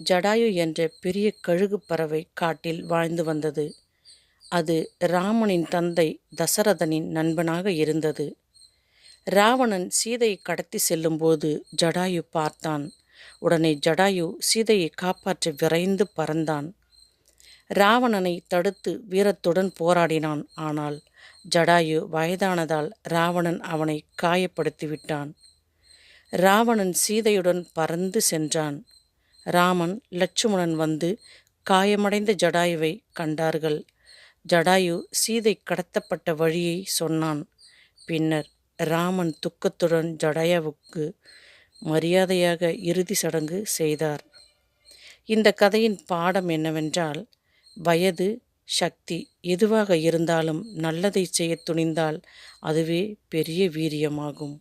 ஜடாயு என்ற பெரிய கழுகு பறவை காட்டில் வாழ்ந்து வந்தது. அது ராமனின் தந்தை தசரதனின் நண்பனாக இருந்தது. ராவணன் சீதையை கடத்தி செல்லும்போது ஜடாயு பார்த்தான். உடனே ஜடாயு சீதையை காப்பாற்ற விரைந்து பறந்தான். ராவணனை தடுத்து வீரத்துடன் போராடினான். ஆனால் ஜடாயு வயதானதால் ராவணன் அவனை காயப்படுத்தி விட்டான் ராவணன் சீதையுடன் பறந்து சென்றான். ராமன் லட்சுமணன் வந்து காயமடைந்த ஜடாயுவை கண்டார்கள். ஜடாயு சீதை கடத்தப்பட்ட வழியை சொன்னான். பின்னர் ராமன் துக்கத்துடன் ஜடாயாவுக்கு மரியாதையாக இறுதி சடங்கு செய்தார். இந்த கதையின் பாடம் என்னவென்றால் வயது சக்தி எதுவாக இருந்தாலும் நல்லதை செய்ய துணிந்தால் அதுவே பெரிய வீரியமாகும்.